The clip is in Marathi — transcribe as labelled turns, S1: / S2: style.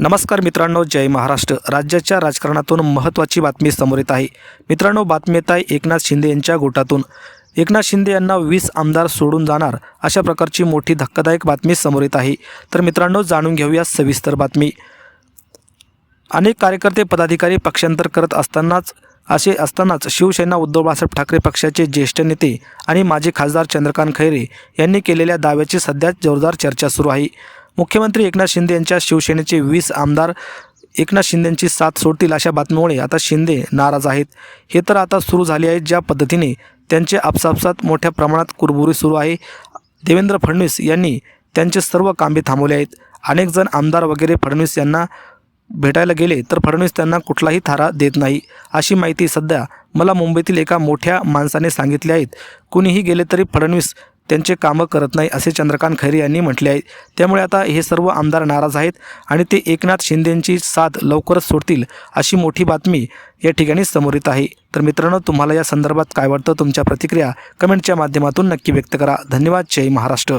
S1: नमस्कार मित्रांनो जय महाराष्ट्र. राज्याच्या राजकारणातून महत्त्वाची बातमी समोर येत आहे. मित्रांनो बातमी येत आहे एकनाथ शिंदे यांच्या गोटातून. एकनाथ शिंदे यांना वीस आमदार सोडून जाणार अशा प्रकारची मोठी धक्कादायक बातमी समोर येत आहे. तर मित्रांनो जाणून घेऊया सविस्तर बातमी. अनेक कार्यकर्ते पदाधिकारी पक्षांतर करत असतानाच असे असतानाच शिवसेना उद्धव बाळासाहेब ठाकरे पक्षाचे ज्येष्ठ नेते आणि माजी खासदार चंद्रकांत खैरे यांनी केलेल्या दाव्याची सध्या जोरदार चर्चा सुरू आहे. मुख्यमंत्री एकनाथ शिंदे यांच्या शिवसेनेचे वीस आमदार एकनाथ शिंदेंची साथ सोडतील अशा बातमीमुळे आता शिंदे नाराज आहेत. हे तर आता सुरू झाले आहे ज्या पद्धतीने त्यांचे आपसापसात मोठ्या प्रमाणात कुरबुरी सुरू आहे. देवेंद्र फडणवीस यांनी त्यांचे सर्व कामे थांबवले आहेत. अनेक जण आमदार वगैरे फडणवीस यांना भेटायला गेले तर फडणवीस त्यांना कुठलाही थारा देत नाही. अशी माहिती सध्या मला मुंबईतील एका मोठ्या माणसाने सांगितली आहेत कुणीही गेले तरी फडणवीस त्यांचे कामं करत नाही असे चंद्रकांत खैरे यांनी म्हटले आहे. त्यामुळे आता हे सर्व आमदार नाराज आहेत आणि ते एकनाथ शिंदेंची साथ लवकरच सोडतील अशी मोठी बातमी या ठिकाणी समोर येत आहे. तर मित्रांनो तुम्हाला या संदर्भात काय वाटतं? तुमच्या प्रतिक्रिया कमेंटच्या माध्यमातून नक्की व्यक्त करा. धन्यवाद. जय महाराष्ट्र.